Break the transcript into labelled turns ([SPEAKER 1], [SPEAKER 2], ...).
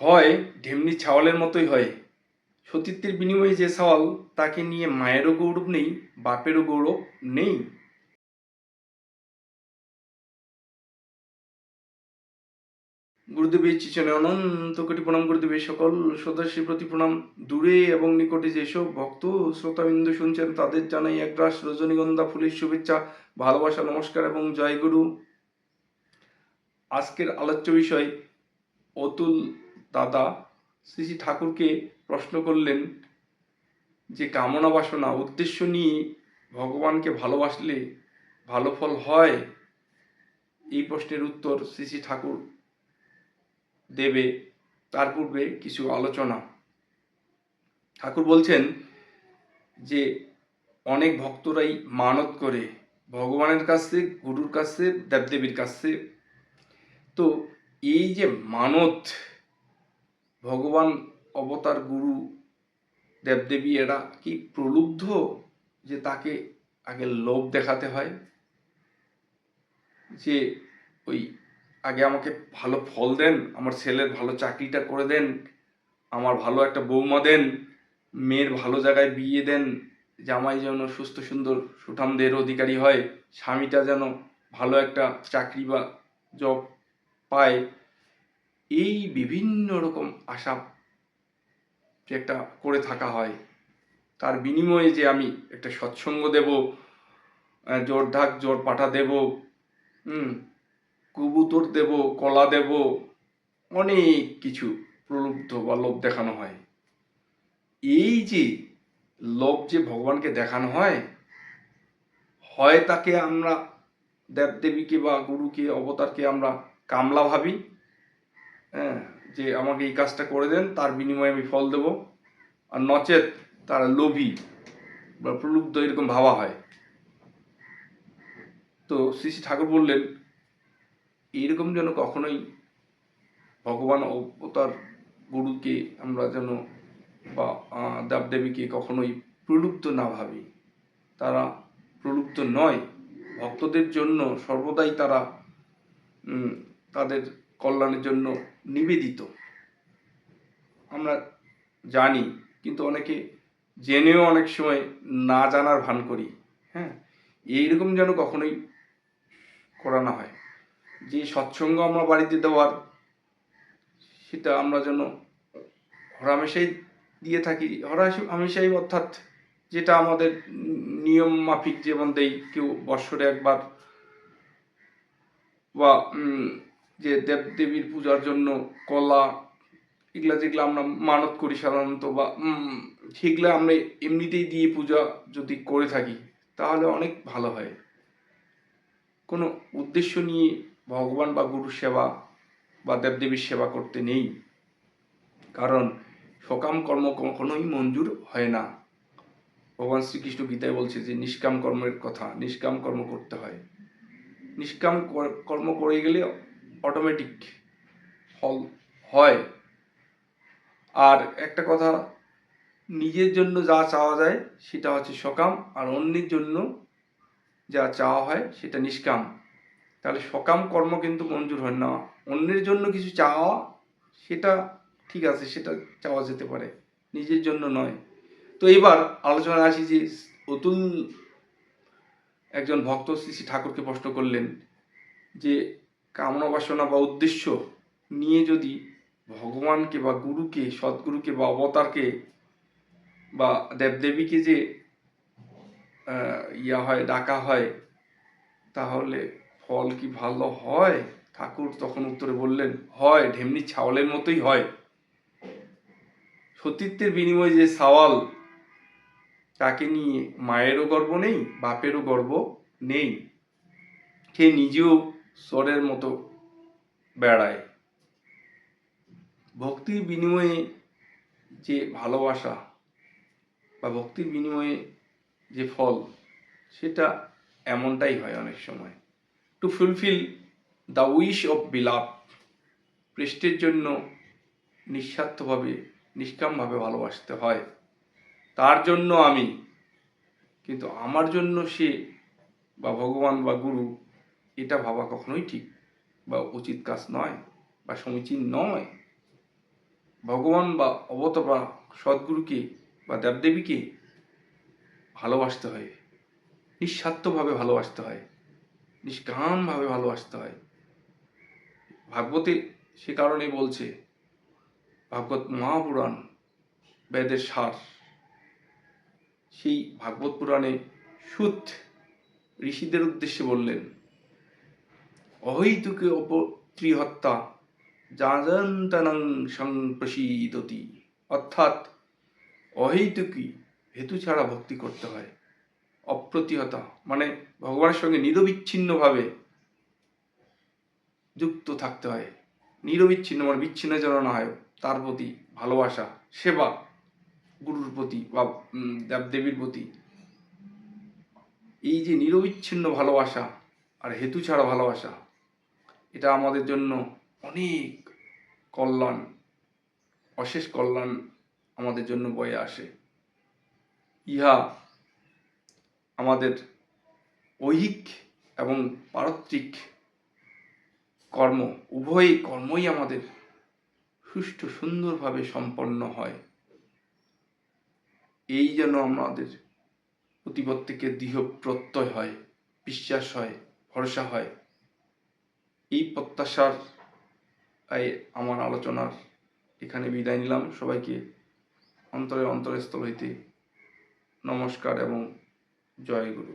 [SPEAKER 1] হয়, ঢেমনি ছাওয়ালের মতোই হয়। সতীত্বের বিনিময়ে যে সওয়াল তাকে নিয়ে মায়েরও গৌরব নেই, বাপেরও গৌরব নেই। গুরুদেবের চিচনে অনন্ত কোটি প্রণাম গুরুদেবের সকল সদস্যের প্রতি প্রণাম। দূরে এবং নিকটে যেসব ভক্ত, শ্রোতাবিন্দু শুনছেন, তাদের জানাই একরাশ রজনীগন্ধা ফুলের শুভেচ্ছা, ভালোবাসা, নমস্কার এবং জয় গুরু। আজকের আলোচ্য বিষয়, অতুল দাদা শ্রী শ্রী ঠাকুরকে প্রশ্ন করলেন যে কামনা বাসনা, উদ্দেশ্য নিয়ে ভগবানকে ভালোবাসলে ভালো ফল হয়? এই প্রশ্নের উত্তর শ্রী শ্রী ঠাকুর দেবে। তার পূর্বে কিছু আলোচনা। ঠাকুর বলছেন যে, অনেক ভক্তরাই মানত করে, ভগবানের কাছে, গুরুর কাছে, দেবদেবীর কাছে। তো এই যে মানত ভগবান অবতার গুরু দেবদেবী এরা কি প্রলুব্ধ যে তাকে আগে লোভ দেখাতে হয়? যে ওই আগে আমাকে ভালো ফল দেন, আমার ছেলের ভালো চাকরিটা করে দেন, আমার ভালো একটা বৌমা দেন, মেয়ের ভালো জায়গায় বিয়ে দেন, জামাই যেন সুস্থ সুন্দর সুঠামদের অধিকারী হয়, স্বামীটা যেন ভালো একটা চাকরি বা জব পায় এই বিভিন্ন রকম আশা যে একটা করে থাকা হয়, তার বিনিময়ে যে আমি একটা সৎসঙ্গ দেব জোর ঢাক, জোর পাঠা দেব, হুম, কবুতর দেব, কলা দেব, অনেক কিছু প্রলুব্ধ বা লোভ দেখানো হয়। এই যে লোভ যে ভগবানকে দেখানো হয় হয় তাকে আমরা দেবদেবীকে বা গুরুকে, অবতারকে আমরা কামলা ভাবি হ্যাঁ যে আমাকে এই কাজটা করে দেন, তার বিনিময়ে আমি ফল দেব। আর নচেত তারা লোভী বা প্রলুব্ধ এরকম ভাবা হয়। তো শ্রী শ্রী ঠাকুর বললেন, এরকম যেন কখনোই ভগবান ও তার গুরুকে আমরা যেন বা দেবদেবীকে কখনোই প্রলুব্ধ না ভাবি। তারা প্রলুব্ধ নয়। ভক্তদের জন্য সর্বদাই তারা তাদের কল্যাণের জন্য নিবেদিত। আমরা জানি, কিন্তু অনেকে জেনেও অনেক সময় না জানার ভান করি হ্যাঁ? এইরকম যেন কখনোই করা না হয়। যে সৎসঙ্গ আমরা বাড়িতে দেওয়ার, সেটা আমরা যেন হরামেশাই দিয়ে থাকি। হরামেশাই অর্থাৎ যেটা আমাদের নিয়ম মাফিক যেমন দেই, কেউ বৎসরে একবার বা যে দেবদেবীর পূজার জন্য কলা, এগুলা যেগুলো আমরা মানত করি সাধারণত বা সেগুলো আমরা এমনিতেই দিয়ে পূজা যদি করে থাকি, তাহলে অনেক ভালো হয়। কোনো উদ্দেশ্য নিয়ে ভগবান বা গুরুর সেবা বা দেবদেবীর সেবা করতে নেই। কারণ সকাম কর্ম কখনোই মঞ্জুর হয় না। ভগবান শ্রীকৃষ্ণ গীতায় বলছে যে নিষ্কাম কর্মের কথা, নিষ্কাম কর্ম করতে হয়। নিষ্কাম কর- কর্ম করে গেলে অটোমেটিক ফল হয়। আর একটা কথা, নিজের জন্য যা চাওয়া যায়, সেটা হচ্ছে সকাম, আর অন্যের জন্য যা চাওয়া হয়, সেটা নিষ্কাম। তাহলে সকাম কর্ম কিন্তু মঞ্জুর হয় না। অন্যের জন্য কিছু চাওয়া, সেটা ঠিক আছে, সেটা চাওয়া যেতে পারে। নিজের জন্য নয়। তো এবার আলোচনা আসি যে, অতুল একজন ভক্ত শ্রী শ্রী ঠাকুরকে প্রশ্ন করলেন যে কামনা বাসনা বা উদ্দেশ্য নিয়ে যদি ভগবানকে বা গুরুকে, সদ্গুরুকে বা অবতারকে বা দেবদেবীকে যে ইয়া হয়, ডাকা হয়, তাহলে ফল কি ভালো হয়? ঠাকুর তখন উত্তরে বললেন, হয়, ঢেমনি ছাওয়ালের মতোই হয়। সতীত্বের বিনিময়ে যে সাওয়াল তাকে নিয়ে মায়েরও গর্ব নেই, বাপেরও গর্ব নেই। সে নিজেও স্বরের মতো বেড়ায়। ভক্তির বিনিময়ে যে ভালোবাসা বা ভক্তির বিনিময়ে যে ফল, সেটা এমনটাই হয় অনেক সময়। To fulfil the wish of বিলাপ পৃষ্ঠের জন্য নিঃস্বার্থভাবে, নিষ্কামভাবে ভালোবাসতে হয়। তার জন্য আমি, কিন্তু আমার জন্য সে বা ভগবান বা গুরু এটা ভাবা কখনোই ঠিক বা উচিত কাজ নয় বা সমীচীন নয়। ভগবান বা অবতার বা সদ্গুরুকে বা দেবদেবীকে ভালোবাসতে হয়, নিঃস্বার্থভাবে ভালোবাসতে হয়, নিষ্কামভাবে ভালোবাসতে হয়। ভাগবতে সে কারণে বলছে, ভাগবত মহাপুরাণ বেদের সার। সেই ভাগবত পুরাণে সুত ঋষিদের উদ্দেশ্যে বললেন অহৈতুকে অপত্রিহত্যা, যাজন্তানং সংপ্রসীদতি অর্থাৎ, অহৈতুকী হেতু ছাড়া ভক্তি করতে হয়। অপ্রতিহতা মানে ভগবানের সঙ্গে নিরবিচ্ছিন্নভাবে যুক্ত থাকতে হয়। নিরবিচ্ছিন্ন মানে বিচ্ছিন্ন যেন না হয়, তার প্রতি ভালোবাসা, সেবা, গুরুর প্রতি বা দেবদেবীর প্রতি। এই যে নিরবিচ্ছিন্ন ভালোবাসা আর হেতু ছাড়া ভালোবাসা এটা আমাদের জন্য অনেক কল্যাণ, অশেষ কল্যাণ আমাদের জন্য বয়ে আসে। ইহা আমাদের ঐহিক এবং পারত্রিক কর্ম, উভয় কর্মই আমাদের সুষ্ঠু সুন্দরভাবে সম্পন্ন হয়। এই যেন আমাদের প্রতি প্রত্যেকের প্রত্যয় হয়, বিশ্বাস হয়, ভরসা হয়। এই প্রত্যাশার আমার আলোচনার এখানে বিদায় নিলাম। সবাইকে অন্তরে অন্তরস্থল হইতে নমস্কার এবং জয় গুরু।